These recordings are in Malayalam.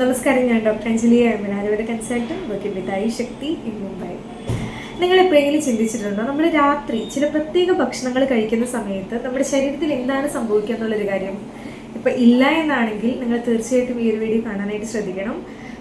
നമസ്കാരം ഞാൻ doctor Anjali Ayman consultant working with Shakti in Mumbai. നിങ്ങൾ എപ്പോഴെങ്കിലും ചിന്തിച്ചിട്ടുണ്ടോ? നമ്മൾ രാത്രി ചില പ്രത്യേക ഭക്ഷണങ്ങൾ കഴിക്കുന്ന സമയത്ത് നമ്മുടെ ശരീരത്തിൽ എന്താണ് സംഭവിക്കുക എന്നുള്ളൊരു കാര്യം ഇപ്പം ഇല്ല എന്നാണെങ്കിൽ നിങ്ങൾ തീർച്ചയായിട്ടും ഈ ഒരു വീഡിയോ കാണാനായിട്ട് ശ്രദ്ധിക്കണം.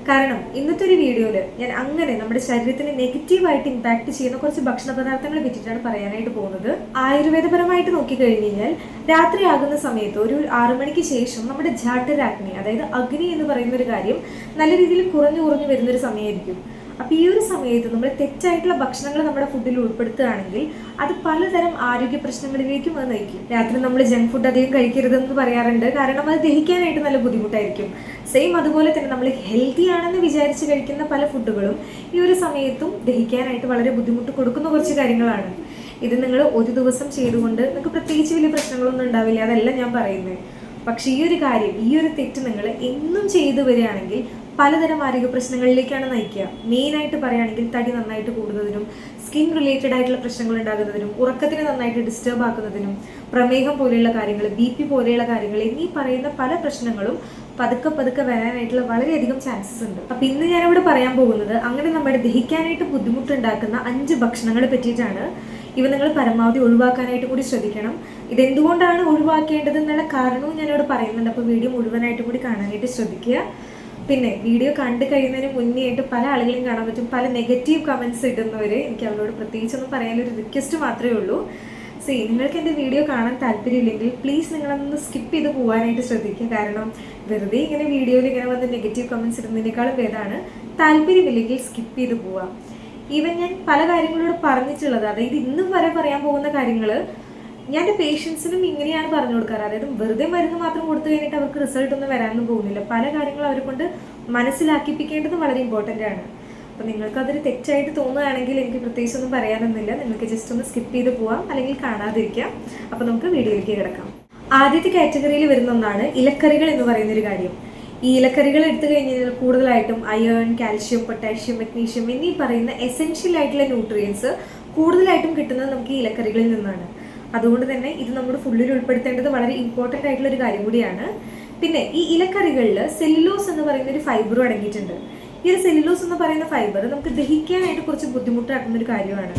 കാരണം ഇന്നത്തെ ഒരു വീഡിയോയിൽ ഞാൻ അങ്ങനെ നമ്മുടെ ശരീരത്തിന് നെഗറ്റീവായിട്ട് ഇമ്പാക്ട് ചെയ്യുന്ന കുറച്ച് ഭക്ഷണ പദാർത്ഥങ്ങളെ പറ്റിയിട്ടാണ് പറയാനായിട്ട് പോകുന്നത്. ആയുർവേദപരമായിട്ട് നോക്കിക്കഴിഞ്ഞ് കഴിഞ്ഞാൽ രാത്രിയാകുന്ന സമയത്ത് ഒരു ആറു മണിക്ക് ശേഷം നമ്മുടെ ജാട്ടരാഗ്നി അതായത് അഗ്നി എന്ന് പറയുന്ന ഒരു കാര്യം നല്ല രീതിയിൽ കുറഞ്ഞു കുറഞ്ഞു വരുന്നൊരു സമയമായിരിക്കും. അപ്പോൾ ഈ ഒരു സമയത്ത് നമ്മൾ തെറ്റായിട്ടുള്ള ഭക്ഷണങ്ങൾ നമ്മുടെ ഫുഡിൽ ഉൾപ്പെടുത്തുകയാണെങ്കിൽ അത് പലതരം ആരോഗ്യ പ്രശ്നങ്ങളിലേക്കും അത് നയിക്കും. രാത്രി നമ്മൾ ജങ്ക് ഫുഡ് അധികം കഴിക്കരുതെന്ന് പറയാറുണ്ട്. കാരണം അത് ദഹിക്കാനായിട്ട് നല്ല ബുദ്ധിമുട്ടായിരിക്കും. സെയിം അതുപോലെ തന്നെ നമ്മൾ ഹെൽത്തി ആണെന്ന് വിചാരിച്ച് കഴിക്കുന്ന പല ഫുഡുകളും ഈ ഒരു സമയത്തും ദഹിക്കാനായിട്ട് വളരെ ബുദ്ധിമുട്ട് കൊടുക്കുന്ന കുറച്ച് കാര്യങ്ങളാണ്. ഇത് നിങ്ങൾ ഒരു ദിവസം ചെയ്തുകൊണ്ട് നിങ്ങൾക്ക് പ്രത്യേകിച്ച് വലിയ പ്രശ്നങ്ങളൊന്നും ഉണ്ടാവില്ല. അതല്ല ഞാൻ പറയുന്നത്. പക്ഷേ ഈ ഒരു കാര്യം ഈ ഒരു തെറ്റ് നിങ്ങൾ എന്നും ചെയ്തു വരികയാണെങ്കിൽ പലതരം ആരോഗ്യ പ്രശ്നങ്ങളിലേക്കാണ് നയിക്കുക. മെയിനായിട്ട് പറയുകയാണെങ്കിൽ തടി നന്നായിട്ട് കൂടുന്നതിനും സ്കിൻ റിലേറ്റഡ് ആയിട്ടുള്ള പ്രശ്നങ്ങൾ ഉണ്ടാകുന്നതിനും ഉറക്കത്തിന് നന്നായിട്ട് ഡിസ്റ്റർബ് ആക്കുന്നതിനും പ്രമേഹം പോലെയുള്ള കാര്യങ്ങൾ ബി പി പോലെയുള്ള കാര്യങ്ങൾ എന്നീ പറയുന്ന പല പ്രശ്നങ്ങളും പതുക്കെ പതുക്കെ വരാനായിട്ടുള്ള വളരെയധികം ചാൻസസ് ഉണ്ട്. അപ്പം ഇന്ന് ഞാനിവിടെ പറയാൻ പോകുന്നത് അങ്ങനെ നമ്മുടെ ദഹിക്കാനായിട്ട് ബുദ്ധിമുട്ടുണ്ടാക്കുന്ന അഞ്ച് ഭക്ഷണങ്ങളെ പറ്റിയിട്ടാണ്. ഇവ നിങ്ങൾ പരമാവധി ഒഴിവാക്കാനായിട്ട് കൂടി ശ്രദ്ധിക്കണം. ഇതെന്തുകൊണ്ടാണ് ഒഴിവാക്കേണ്ടത് എന്നുള്ള കാരണവും ഞാനിവിടെ പറയുന്നുണ്ട്. അപ്പോൾ വീഡിയോ മുഴുവനായിട്ട് കൂടി കാണാനായിട്ട് ശ്രദ്ധിക്കുക. പിന്നെ വീഡിയോ കണ്ടു കഴിയുന്നതിന് മുന്നേ ആയിട്ട് പല ആളുകളും കാണാൻ പറ്റും. പല നെഗറ്റീവ് കമൻസ് ഇടുന്നവർ എനിക്ക് അവരോട് പ്രത്യേകിച്ചൊന്നും പറയാനൊരു റിക്വസ്റ്റ് മാത്രമേ ഉള്ളൂ. സി നിങ്ങൾക്ക് എന്റെ വീഡിയോ കാണാൻ താല്പര്യമില്ലെങ്കിൽ പ്ലീസ് നിങ്ങളൊന്ന് സ്കിപ്പ് ചെയ്ത് പോകാനായിട്ട് ശ്രദ്ധിക്കുക. കാരണം വെറുതെ ഇങ്ങനെ വീഡിയോയിൽ ഇങ്ങനെ വന്ന് നെഗറ്റീവ് കമൻസ് ഇടുന്നതിനേക്കാളും ഭേദമാണ്. താല്പര്യമില്ലെങ്കിൽ സ്കിപ്പ് ചെയ്ത് പോവാം. ഈവൻ ഞാൻ പല കാര്യങ്ങളോട് പറഞ്ഞിട്ടുള്ളത് അതായത് ഇന്നും വരെ പറയാൻ പോകുന്ന കാര്യങ്ങൾ ഞാൻ എന്റെ പേഷ്യൻസിനും ഇങ്ങനെയാണ് പറഞ്ഞു കൊടുക്കാറ്. അതായത് വെറുതെ മരുന്ന് മാത്രം കൊടുത്തു കഴിഞ്ഞിട്ട് അവർക്ക് റിസൾട്ട് ഒന്നും വരാനൊന്നും പോകുന്നില്ല. പല കാര്യങ്ങളും അവരെ കൊണ്ട് മനസ്സിലാക്കിപ്പിക്കേണ്ടത് വളരെ ഇമ്പോർട്ടന്റ് ആണ്. അപ്പോൾ നിങ്ങൾക്കതൊരു തെറ്റായിട്ട് തോന്നുകയാണെങ്കിൽ എനിക്ക് പ്രത്യേകിച്ച് ഒന്നും പറയാനൊന്നുമില്ല. നിങ്ങൾക്ക് ജസ്റ്റ് ഒന്ന് സ്കിപ്പ് ചെയ്ത് പോവാം. അല്ലെങ്കിൽ കാണാതിരിക്കാം. അപ്പോൾ നമുക്ക് വീഡിയോയിലേക്ക് കിടക്കാം. ആദ്യത്തെ കാറ്റഗറിയിൽ വരുന്ന ഒന്നാണ് ഇലക്കറികൾ എന്ന് പറയുന്ന ഒരു കാര്യം. ഈ ഇലക്കറികൾ എടുത്തു കഴിഞ്ഞാൽ കൂടുതലായിട്ടും അയേൺ കാൽഷ്യം പൊട്ടാഷ്യം മഗ്നീഷ്യം എന്നീ പറയുന്ന എസെൻഷ്യൽ ആയിട്ടുള്ള ന്യൂട്രിയൻസ് കൂടുതലായിട്ടും കിട്ടുന്നത് നമുക്ക് ഈ ഇലക്കറികളിൽ നിന്നാണ്. അതുകൊണ്ട് തന്നെ ഇത് നമ്മുടെ ഫുള്ളിൽ ഉൾപ്പെടുത്തേണ്ടത് വളരെ ഇമ്പോർട്ടന്റ് ആയിട്ടുള്ള ഒരു കാര്യം കൂടിയാണ്. പിന്നെ ഈ ഇലക്കറികളിൽ സെല്ലുലോസ് എന്ന് പറയുന്ന ഒരു ഫൈബറും അടങ്ങിയിട്ടുണ്ട്. ഈ ഒരു സെല്ലുലോസ് എന്ന് പറയുന്ന ഫൈബർ നമുക്ക് ദഹിക്കാനായിട്ട് കുറച്ച് ബുദ്ധിമുട്ടാക്കുന്ന ഒരു കാര്യമാണ്.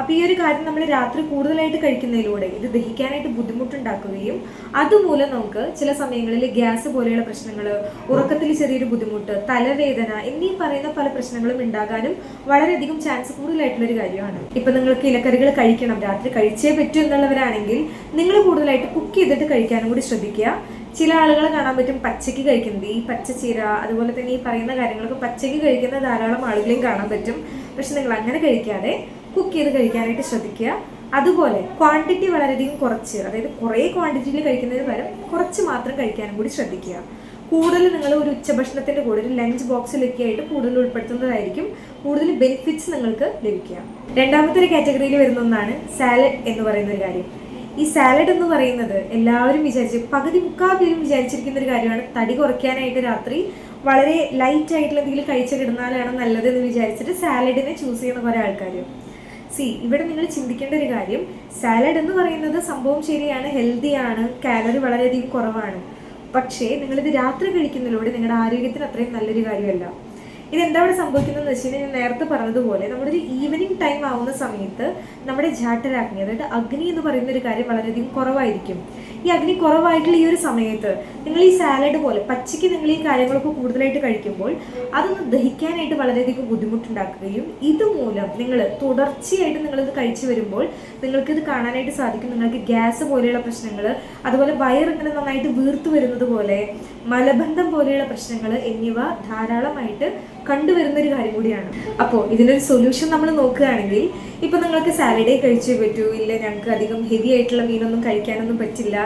അപ്പോൾ ഈ ഒരു കാര്യം നമ്മൾ രാത്രി കൂടുതലായിട്ട് കഴിക്കുന്നതിലൂടെ ഇത് ദഹിക്കാനായിട്ട് ബുദ്ധിമുട്ടുണ്ടാക്കുകയും അതുമൂലം നമുക്ക് ചില സമയങ്ങളിൽ ഗ്യാസ് പോലെയുള്ള പ്രശ്നങ്ങൾ ഉറക്കത്തിൽ ചെറിയൊരു ബുദ്ധിമുട്ട് തലവേദന എന്നീ പറയുന്ന പല പ്രശ്നങ്ങളും ഉണ്ടാകാനും വളരെയധികം ചാൻസ് കൂടുതലായിട്ടുള്ള ഒരു കാര്യമാണ്. ഇപ്പൊ നിങ്ങൾക്ക് ഇലക്കറികൾ കഴിക്കണം. രാത്രി കഴിച്ചേ പറ്റൂ എന്നുള്ളവരാണെങ്കിൽ നിങ്ങൾ കൂടുതലായിട്ട് കുക്ക് ചെയ്തിട്ട് കഴിക്കാനും കൂടി ശ്രദ്ധിക്കുക. ചില ആളുകളെ കാണാൻ പറ്റും പച്ചയ്ക്ക് കഴിക്കുന്നത്. ഈ പച്ചച്ചീര അതുപോലെ തന്നെ ഈ പറയുന്ന കാര്യങ്ങളൊക്കെ പച്ചയ്ക്ക് കഴിക്കുന്ന ധാരാളം ആളുകളെയും കാണാൻ പറ്റും. പക്ഷെ നിങ്ങൾ അങ്ങനെ കഴിക്കാതെ കുക്ക് ചെയ്ത് കഴിക്കാനായിട്ട് ശ്രദ്ധിക്കുക. അതുപോലെ ക്വാണ്ടിറ്റി വളരെയധികം കുറച്ച് അതായത് കുറേ ക്വാണ്ടിറ്റിയിൽ കഴിക്കുന്നതിന് പകരം കുറച്ച് മാത്രം കഴിക്കാനും കൂടി ശ്രദ്ധിക്കുക. കൂടുതൽ നിങ്ങൾ ഒരു ഉച്ചഭക്ഷണത്തിന്റെ കൂടെ ഒരു ലഞ്ച് ബോക്സിലൊക്കെ ആയിട്ട് കൂടുതൽ ഉൾപ്പെടുത്തുന്നതായിരിക്കും. കൂടുതൽ ബെനിഫിറ്റ്സ് നിങ്ങൾക്ക് ലഭിക്കുക. രണ്ടാമത്തെ ഒരു കാറ്റഗറിയിൽ വരുന്ന ഒന്നാണ് സാലഡ് എന്ന് പറയുന്ന ഒരു കാര്യം. ഈ സാലഡ് എന്ന് പറയുന്നത് എല്ലാവരും വിചാരിച്ച് പകുതി മുക്കാൽ പേരും വിചാരിച്ചിരിക്കുന്ന ഒരു കാര്യമാണ്. തടി കുറയ്ക്കാനായിട്ട് രാത്രി വളരെ ലൈറ്റ് ആയിട്ടുള്ള എന്തെങ്കിലും കഴിച്ചു കിടന്നാലാണ് നല്ലത് എന്ന് വിചാരിച്ചിട്ട് സാലഡിനെ ചൂസ് ചെയ്യുന്ന കുറേ ആൾക്കാർ സി ഇവിടെ നിങ്ങൾ ചിന്തിക്കേണ്ട ഒരു കാര്യം സാലഡ് എന്ന് പറയുന്നത് സംഭവം ശരിയാണ് ഹെൽത്തിയാണ് കാലറി വളരെയധികം കുറവാണ്. പക്ഷേ നിങ്ങളിത് രാത്രി കഴിക്കുന്നതിലൂടെ നിങ്ങളുടെ ആരോഗ്യത്തിന് അത്രയും നല്ലൊരു കാര്യമല്ല. ഇതെന്താ ഇവിടെ സംഭവിക്കുന്നതെന്ന് വെച്ച് കഴിഞ്ഞാൽ ഞാൻ നേരത്തെ പറഞ്ഞതുപോലെ നമ്മുടെ ഒരു ഈവനിങ് ടൈം ആവുന്ന സമയത്ത് നമ്മുടെ ജാട്ടരാഗ്നി അതായത് അഗ്നി എന്ന് പറയുന്ന ഒരു കാര്യം വളരെയധികം കുറവായിരിക്കും. ഈ അഗ്നി കുറവായിട്ടുള്ള ഈ ഒരു സമയത്ത് നിങ്ങൾ ഈ സാലഡ് പോലെ പച്ചയ്ക്ക് നിങ്ങൾ ഈ കാര്യങ്ങളൊക്കെ കൂടുതലായിട്ട് കഴിക്കുമ്പോൾ അതൊന്ന് ദഹിക്കാനായിട്ട് വളരെയധികം ബുദ്ധിമുട്ടുണ്ടാക്കുകയും ഇതുമൂലം നിങ്ങൾ തുടർച്ചയായിട്ട് നിങ്ങളിത് കഴിച്ചു വരുമ്പോൾ നിങ്ങൾക്കിത് കാണാനായിട്ട് സാധിക്കും. നിങ്ങൾക്ക് ഗ്യാസ് പോലെയുള്ള പ്രശ്നങ്ങൾ അതുപോലെ വയറിങ്ങനെ നന്നായിട്ട് വീർത്തു വരുന്നത് പോലെ മലബന്ധം പോലെയുള്ള പ്രശ്നങ്ങൾ എന്നിവ ധാരാളമായിട്ട് കണ്ടുവരുന്ന ഒരു കാര്യം കൂടിയാണ്. അപ്പോൾ ഇതിനൊരു സൊല്യൂഷൻ നമ്മൾ നോക്കുകയാണെങ്കിൽ ഇപ്പം നിങ്ങൾക്ക് സാലഡേ കഴിച്ചേ പറ്റൂ ഇല്ല ഞങ്ങൾക്ക് അധികം ഹെവി ആയിട്ടുള്ള മീനൊന്നും കഴിക്കാനൊന്നും പറ്റില്ല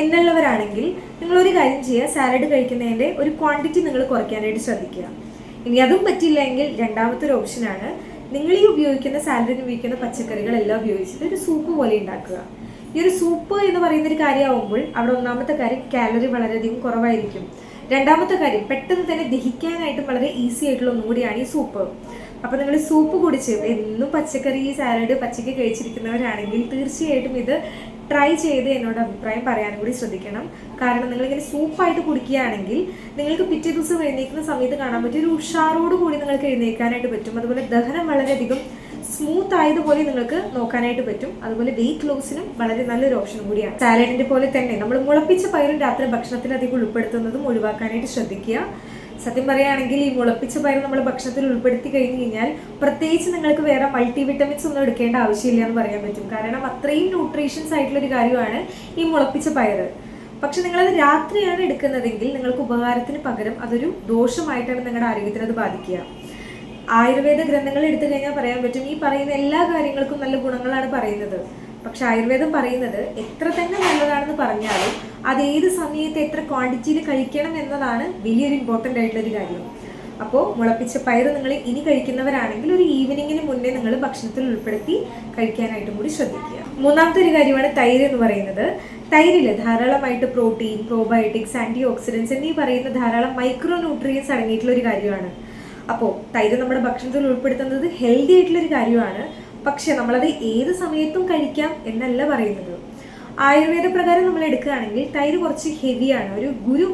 എന്നുള്ളവരാണെങ്കിൽ നിങ്ങൾ ഒരു കാര്യം ചെയ്യുക സാലഡ് കഴിക്കുന്നതിന്റെ ഒരു ക്വാണ്ടിറ്റി നിങ്ങൾ കുറയ്ക്കാനായിട്ട് ശ്രദ്ധിക്കുക. ഇനി അതും പറ്റില്ലെങ്കിൽ രണ്ടാമത്തെ ഒരു ഓപ്ഷനാണ് നിങ്ങൾ ഈ ഉപയോഗിക്കുന്ന സാലഡിന് ഉപയോഗിക്കുന്ന പച്ചക്കറികളെല്ലാം ഉപയോഗിച്ചിട്ട് ഒരു സൂപ്പ് പോലെ ഉണ്ടാക്കുക. ഈ ഒരു സൂപ്പ് എന്ന് പറയുന്ന ഒരു കാര്യമാകുമ്പോൾ അവിടെ ഒന്നാമത്തെ കാര്യം കാലറി വളരെയധികം കുറവായിരിക്കും. രണ്ടാമത്തെ കാര്യം പെട്ടെന്ന് തന്നെ ദഹിക്കാനായിട്ടും വളരെ ഈസി ആയിട്ടുള്ള ഒന്നും കൂടിയാണ് ഈ സൂപ്പ് അപ്പോൾ നിങ്ങൾ സൂപ്പ് കുടിച്ച് എന്നും പച്ചക്കറി സാലഡ് പച്ചക്ക് കഴിച്ചിരിക്കുന്നവരാണെങ്കിൽ തീർച്ചയായിട്ടും ഇത് ട്രൈ ചെയ്ത് എന്നോട് അഭിപ്രായം പറയാനും കൂടി ശ്രദ്ധിക്കണം. കാരണം നിങ്ങൾ നിങ്ങളിങ്ങനെ സൂപ്പായിട്ട് കുടിക്കുകയാണെങ്കിൽ നിങ്ങൾക്ക് പിറ്റേ ദിവസം എഴുന്നേൽക്കുന്ന സമയത്ത് കാണാൻ പറ്റും ഒരു ഉഷാറോട് കൂടി നിങ്ങൾക്ക് എഴുന്നേൽക്കാനായിട്ട് പറ്റും. അതുപോലെ ദഹനം വളരെയധികം സ്മൂത്ത് ആയതുപോലെ നിങ്ങൾക്ക് നോക്കാനായിട്ട് പറ്റും. അതുപോലെ വെയിറ്റ് ലോസിനും വളരെ നല്ലൊരു ഓപ്ഷൻ കൂടിയാണ്. സാലഡിന്റെ പോലെ തന്നെ നമ്മൾ മുളപ്പിച്ച പയറും രാത്രി ഭക്ഷണത്തിൽ അധികം ഉൾപ്പെടുത്തുന്നതും ഒഴിവാക്കാനായിട്ട് ശ്രദ്ധിക്കുക. സത്യം പറയുകയാണെങ്കിൽ ഈ മുളപ്പിച്ച പയർ നമ്മൾ ഭക്ഷണത്തിൽ ഉൾപ്പെടുത്തി കഴിഞ്ഞു കഴിഞ്ഞാൽ പ്രത്യേകിച്ച് നിങ്ങൾക്ക് വേറെ മൾട്ടി വിറ്റമിൻസ് ഒന്നും എടുക്കേണ്ട ആവശ്യമില്ല എന്ന് പറയാൻ പറ്റും. കാരണം അത്രയും ന്യൂട്രീഷ്യൻസ് ആയിട്ടുള്ളൊരു കാര്യമാണ് ഈ മുളപ്പിച്ച പയർ. പക്ഷെ നിങ്ങളത് രാത്രിയാണ് എടുക്കുന്നതെങ്കിൽ നിങ്ങൾക്ക് ഉപകാരത്തിന് പകരം അതൊരു ദോഷമായിട്ടാണ് നിങ്ങളുടെ ആരോഗ്യത്തിന് അത് ബാധിക്കുക. ആയുർവേദ ഗ്രന്ഥങ്ങൾ എടുത്തു കഴിഞ്ഞാൽ പറയാൻ പറ്റും ഈ പറയുന്ന എല്ലാ കാര്യങ്ങൾക്കും നല്ല ഗുണങ്ങളാണ് പറയുന്നത്. പക്ഷെ ആയുർവേദം പറയുന്നത് എത്ര തന്നെ നല്ലതാണെന്ന് പറഞ്ഞാലും അത് ഏത് സമയത്ത് എത്ര ക്വാണ്ടിറ്റിയിൽ കഴിക്കണം എന്നതാണ് വലിയൊരു ഇമ്പോർട്ടന്റ് ആയിട്ടുള്ള ഒരു കാര്യം. അപ്പോൾ മുളപ്പിച്ച പയർ നിങ്ങൾ ഇനി കഴിക്കുന്നവരാണെങ്കിൽ ഒരു ഈവനിങ്ങിന് മുന്നേ നിങ്ങൾ ഭക്ഷണത്തിൽ ഉൾപ്പെടുത്തി കഴിക്കാനായിട്ടും കൂടി ശ്രദ്ധിക്കുക. മൂന്നാമത്തെ ഒരു കാര്യമാണ് തൈര് എന്ന് പറയുന്നത്. തൈരിൽ ധാരാളമായിട്ട് പ്രോട്ടീൻ പ്രോബയോട്ടിക്സ് ആന്റി ഓക്സിഡൻസ് എന്നീ പറയുന്ന ധാരാളം മൈക്രോ ന്യൂട്രിയൻസ് അടങ്ങിയിട്ടുള്ള ഒരു കാര്യമാണ്. അപ്പോൾ തൈര് നമ്മുടെ ഭക്ഷണത്തിൽ ഉൾപ്പെടുത്തുന്നത് ഹെൽത്തി ആയിട്ടുള്ള ഒരു കാര്യമാണ്. പക്ഷെ നമ്മളത് ഏത് സമയത്തും കഴിക്കാം എന്നല്ല പറയുന്നത്. ആയുർവേദ പ്രകാരം നമ്മൾ എടുക്കുകയാണെങ്കിൽ തൈര് കുറച്ച് ഹെവിയാണ്. ഒരു ഗുരു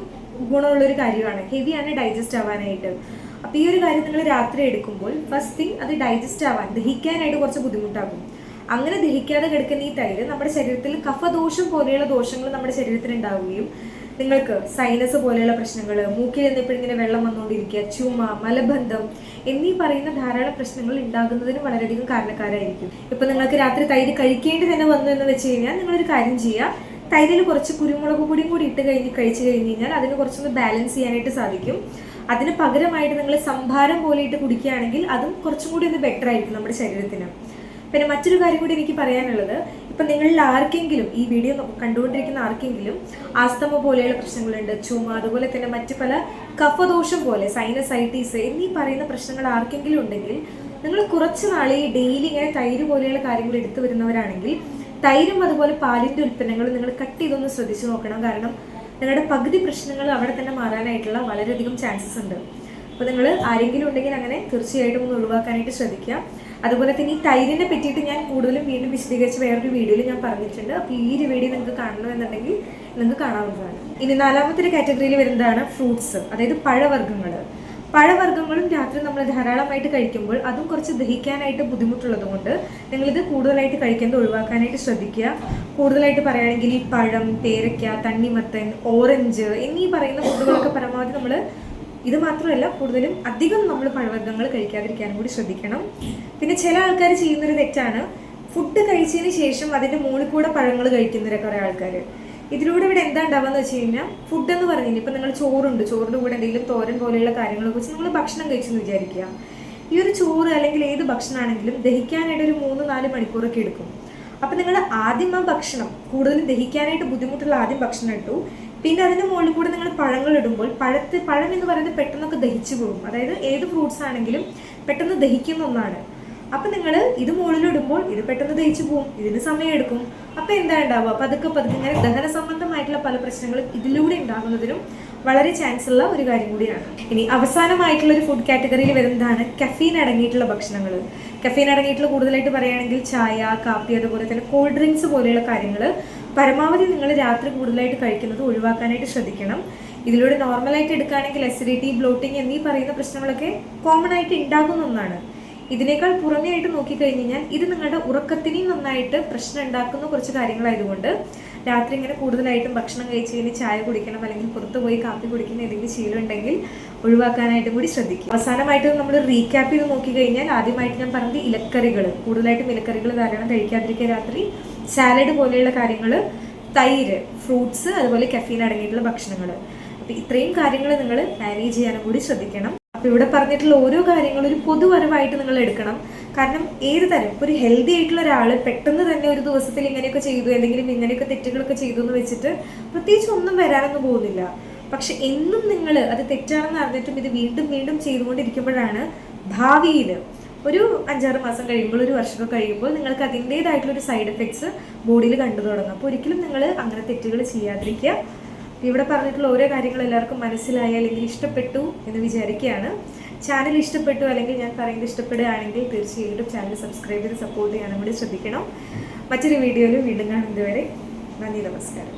ഗുണമുള്ള ഒരു കാര്യമാണ്. ഹെവിയാണ് ഡൈജസ്റ്റ് ആവാനായിട്ട്. അപ്പോൾ ഈ ഒരു കാര്യം നിങ്ങൾ രാത്രി എടുക്കുമ്പോൾ ഫസ്റ്റ് തിങ് അത് ഡൈജസ്റ്റ് ആവാൻ ദഹിക്കാനായിട്ട് കുറച്ച് ബുദ്ധിമുട്ടാകും. അങ്ങനെ ദഹിക്കാതെ കിടക്കുന്ന ഈ തൈര് നമ്മുടെ ശരീരത്തിൽ കഫദോഷം പോലെയുള്ള ദോഷങ്ങൾ നമ്മുടെ ശരീരത്തിൽ ഉണ്ടാവുകയും നിങ്ങൾക്ക് സൈനസ് പോലെയുള്ള പ്രശ്നങ്ങൾ മൂക്കിൽ നിന്നിപ്പോഴും ഇങ്ങനെ വെള്ളം വന്നുകൊണ്ടിരിക്കുക ചുമ മലബന്ധം എന്നീ പറയുന്ന ധാരാളം പ്രശ്നങ്ങൾ ഉണ്ടാകുന്നതിന് വളരെയധികം കാരണക്കാരായിരിക്കും. ഇപ്പൊ നിങ്ങൾക്ക് രാത്രി തൈര് കഴിക്കേണ്ടി തന്നെ വന്നു എന്ന് വെച്ച് കഴിഞ്ഞാൽ നിങ്ങളൊരു കാര്യം ചെയ്യുക. തൈരിൽ കുറച്ച് കുരുമുളക് പൊടിയും കൂടി ഇട്ട് കഴിഞ്ഞ് കഴിച്ചു കഴിഞ്ഞ് കഴിഞ്ഞാൽ അതിന് കുറച്ചൊന്ന് ബാലൻസ് ചെയ്യാനായിട്ട് സാധിക്കും. അതിന് പകരമായിട്ട് നിങ്ങൾ സംഭാരം പോലെ ഇട്ട് കുടിക്കുകയാണെങ്കിൽ അതും കുറച്ചും കൂടി ഒന്ന് ബെറ്റർ ആയിരിക്കും നമ്മുടെ ശരീരത്തിന്. പിന്നെ മറ്റൊരു കാര്യം കൂടി എനിക്ക് പറയാനുള്ളത്. ഇപ്പം നിങ്ങളിൽ ആർക്കെങ്കിലും ഈ വീഡിയോ കണ്ടുകൊണ്ടിരിക്കുന്ന ആർക്കെങ്കിലും ആസ്തമ പോലെയുള്ള പ്രശ്നങ്ങളുണ്ട് ചുമ അതുപോലെ തന്നെ മറ്റു പല കഫദോഷം പോലെ സൈനസൈറ്റീസ് എന്നീ പറയുന്ന പ്രശ്നങ്ങൾ ആർക്കെങ്കിലും ഉണ്ടെങ്കിൽ നിങ്ങൾ കുറച്ച് നാൾ ഈ ഡെയിലി ഇങ്ങനെ തൈര് പോലെയുള്ള കാര്യങ്ങൾ എടുത്തു വരുന്നവരാണെങ്കിൽ തൈരും അതുപോലെ പാലിന്റെ ഉൽപ്പന്നങ്ങളും നിങ്ങൾ കട്ട് ചെയ്തൊന്ന് ശ്രദ്ധിച്ചു നോക്കണം. കാരണം നിങ്ങളുടെ പകുതി പ്രശ്നങ്ങൾ അവിടെ തന്നെ മാറാനായിട്ടുള്ള വളരെയധികം ചാൻസസ് ഉണ്ട്. അപ്പോൾ നിങ്ങൾ ആരെങ്കിലും ഉണ്ടെങ്കിൽ അങ്ങനെ തീർച്ചയായിട്ടും ഒന്ന് ഒഴിവാക്കാനായിട്ട് ശ്രദ്ധിക്കുക. അതുപോലെ തന്നെ ഈ തൈരിനെ പറ്റിയിട്ട് ഞാൻ കൂടുതലും വീണ്ടും വിശദീകരിച്ച് വേറൊരു വീഡിയോയിൽ ഞാൻ പറഞ്ഞിട്ടുണ്ട്. അപ്പോൾ ഈ ഒരു വീഡിയോ നിങ്ങൾക്ക് കാണണമെന്നുണ്ടെങ്കിൽ നിങ്ങൾക്ക് കാണാവുന്നതാണ്. ഇനി നാലാമത്തെ ഒരു കാറ്റഗറിയിൽ വരുന്നതാണ് ഫ്രൂട്ട്സ് അതായത് പഴവർഗങ്ങൾ. പഴവർഗങ്ങളും രാത്രി നമ്മൾ ധാരാളമായിട്ട് കഴിക്കുമ്പോൾ അതും കുറച്ച് ദഹിക്കാനായിട്ട് ബുദ്ധിമുട്ടുള്ളത് കൊണ്ട് നിങ്ങളിത് കൂടുതലായിട്ട് കഴിക്കുന്നത് ഒഴിവാക്കാനായിട്ട് ശ്രദ്ധിക്കുക. കൂടുതലായിട്ട് പറയുകയാണെങ്കിൽ ഈ പഴം പേരയ്ക്ക തണ്ണിമത്തൻ ഓറഞ്ച് എന്നീ പറയുന്ന ഫുഡുകളൊക്കെ പരമാവധി നമ്മൾ ഇത് മാത്രമല്ല കൂടുതലും അധികം നമ്മൾ പഴവർഗങ്ങൾ കഴിക്കാതിരിക്കാനും കൂടി ശ്രദ്ധിക്കണം. പിന്നെ ചില ആൾക്കാർ ചെയ്യുന്നൊരു തെറ്റാണ് ഫുഡ് കഴിച്ചതിന് ശേഷം അതിന്റെ മുകളിൽ കൂടെ പഴങ്ങൾ കഴിക്കുന്നവരെ കുറേ ആൾക്കാർ ഇതിലൂടെ ഇവിടെ എന്താ ഉണ്ടാവുക എന്ന് വെച്ച് കഴിഞ്ഞാൽ ഫുഡ് എന്ന് പറഞ്ഞില്ല ഇപ്പം നിങ്ങൾ ചോറുണ്ട് ചോറിന്റെ കൂടെ എന്തെങ്കിലും തോരൻ പോലെയുള്ള കാര്യങ്ങളൊക്കെ വെച്ച് നിങ്ങൾ ഭക്ഷണം കഴിച്ചെന്ന് വിചാരിക്കുക. ഈ ഒരു ചോറ് അല്ലെങ്കിൽ ഏത് ഭക്ഷണമാണെങ്കിലും ദഹിക്കാനായിട്ട് ഒരു മൂന്ന് നാല് മണിക്കൂറൊക്കെ എടുക്കും. അപ്പം നിങ്ങൾ ആദ്യം ആ ഭക്ഷണം കൂടുതലും ദഹിക്കാനായിട്ട് ബുദ്ധിമുട്ടുള്ള ആദ്യം ഭക്ഷണം ഇട്ടു. പിന്നെ അതിന് മുകളിൽ കൂടെ നിങ്ങൾ പഴങ്ങൾ ഇടുമ്പോൾ പഴത്ത് പഴം എന്ന് പറയുന്നത് പെട്ടെന്നൊക്കെ ദഹിച്ചു പോകും. അതായത് ഏത് ഫ്രൂട്ട്സ് ആണെങ്കിലും പെട്ടെന്ന് ദഹിക്കുന്ന ഒന്നാണ്. അപ്പം നിങ്ങൾ ഇത് മുകളിലിടുമ്പോൾ ഇത് പെട്ടെന്ന് ദഹിച്ചു പോകും. ഇതിന് സമയം എടുക്കും. അപ്പം എന്താ ഉണ്ടാവുക? പതുക്കെ പതുക്കെ ഇങ്ങനെ ദഹന സംബന്ധമായിട്ടുള്ള പല പ്രശ്നങ്ങളും ഇതിലൂടെ ഉണ്ടാകുന്നതിനും വളരെ ചാൻസ് ഉള്ള ഒരു കാര്യം കൂടിയാണ്. ഇനി അവസാനമായിട്ടുള്ള ഒരു ഫുഡ് കാറ്റഗറിയിൽ വരുന്നതാണ് കഫീൻ അടങ്ങിയിട്ടുള്ള ഭക്ഷണങ്ങൾ. കഫീൻ അടങ്ങിയിട്ടുള്ള കൂടുതലായിട്ട് പറയുകയാണെങ്കിൽ ചായ കാപ്പി അതുപോലെ തന്നെ കോൾഡ് ഡ്രിങ്ക്സ് പോലെയുള്ള കാര്യങ്ങൾ പരമാവധി നിങ്ങൾ രാത്രി കൂടുതലായിട്ട് കഴിക്കുന്നത് ഒഴിവാക്കാനായിട്ട് ശ്രദ്ധിക്കണം. ഇതിലൂടെ നോർമലായിട്ട് എടുക്കുകയാണെങ്കിൽ അസിഡിറ്റി ബ്ലോട്ടിംഗ് എന്നീ പറയുന്ന പ്രശ്നങ്ങളൊക്കെ കോമൺ ആയിട്ട് ഉണ്ടാകുന്ന ഒന്നാണ്. ഇതിനേക്കാൾ പുറമേ ആയിട്ട് നോക്കിക്കഴിഞ്ഞ് കഴിഞ്ഞാൽ ഇത് നിങ്ങളുടെ ഉറക്കത്തിനെയും നന്നായിട്ട് പ്രശ്നം ഉണ്ടാക്കുന്ന കുറച്ച് കാര്യങ്ങളായതുകൊണ്ട് രാത്രി ഇങ്ങനെ കൂടുതലായിട്ടും ഭക്ഷണം കഴിച്ച് കഴിഞ്ഞ് ചായ കുടിക്കണം അല്ലെങ്കിൽ പുറത്ത് പോയി കാപ്പി കുടിക്കുന്ന ഏതെങ്കിലും ശീലം ഉണ്ടെങ്കിൽ ഒഴിവാക്കാനായിട്ടും കൂടി ശ്രദ്ധിക്കും. അവസാനമായിട്ട് നമ്മൾ റീക്യാപ്പ് ചെയ്ത് നോക്കിക്കഴിഞ്ഞാൽ ആദ്യമായിട്ട് ഞാൻ പറഞ്ഞത് ഇലക്കറികൾ. കൂടുതലായിട്ടും ഇലക്കറികൾ ധാരാളം കഴിക്കാതിരിക്കുക രാത്രി. സാലഡ് പോലെയുള്ള കാര്യങ്ങൾ തൈര് ഫ്രൂട്ട്സ് അതുപോലെ കഫീൻ അടങ്ങിയിട്ടുള്ള ഭക്ഷണങ്ങൾ അപ്പോൾ ഇത്രയും കാര്യങ്ങൾ നിങ്ങൾ മാനേജ് ചെയ്യാനും കൂടി ശ്രദ്ധിക്കണം. അപ്പോൾ ഇവിടെ പറഞ്ഞിട്ടുള്ള ഓരോ കാര്യങ്ങളും ഒരു പൊതുവരവായിട്ട് നിങ്ങൾ എടുക്കണം. കാരണം ഏത് തരം ഇപ്പോൾ ഒരു ഹെൽത്തി ആയിട്ടുള്ള ഒരാൾ പെട്ടെന്ന് തന്നെ ഒരു ദിവസത്തിൽ ഇങ്ങനെയൊക്കെ ചെയ്തു എന്തെങ്കിലും ഇങ്ങനെയൊക്കെ തെറ്റുകളൊക്കെ ചെയ്തു എന്ന് വെച്ചിട്ട് പ്രത്യേകിച്ച് ഒന്നും വരാനൊന്നും പോകുന്നില്ല. പക്ഷെ എന്നും നിങ്ങൾ അത് തെറ്റാണെന്ന് അറിഞ്ഞിട്ടും ഇത് വീണ്ടും വീണ്ടും ചെയ്തുകൊണ്ടിരിക്കുമ്പോഴാണ് ഭാവിയിൽ ഒരു അഞ്ചാറ് മാസം കഴിയുമ്പോൾ ഒരു വർഷമൊക്കെ കഴിയുമ്പോൾ നിങ്ങൾക്ക് അതിന്റേതായിട്ടുള്ള ഒരു സൈഡ് എഫക്ട്സ് ബോഡിയിൽ കണ്ടു തുടങ്ങും. അപ്പോൾ ഒരിക്കലും നിങ്ങൾ അങ്ങനെ തെറ്റുകൾ ചെയ്യാതിരിക്കുക. ഇവിടെ പറഞ്ഞിട്ടുള്ള ഓരോ കാര്യങ്ങൾ എല്ലാവർക്കും മനസ്സിലായി അല്ലെങ്കിൽ ഇഷ്ടപ്പെട്ടു എന്ന് വിചാരിക്കുകയാണ്. ചാനൽ ഇഷ്ടപ്പെട്ടു അല്ലെങ്കിൽ ഞാൻ പറയുന്നത് ഇഷ്ടപ്പെടുകയാണെങ്കിൽ തീർച്ചയായിട്ടും ചാനൽ സബ്സ്ക്രൈബ് ചെയ്ത് സപ്പോർട്ട് ചെയ്യാനും കൂടി ശ്രദ്ധിക്കണം. മറ്റൊരു വീഡിയോയിൽ വീണ്ടും കാണുന്നതുവരെ നന്ദി നമസ്കാരം.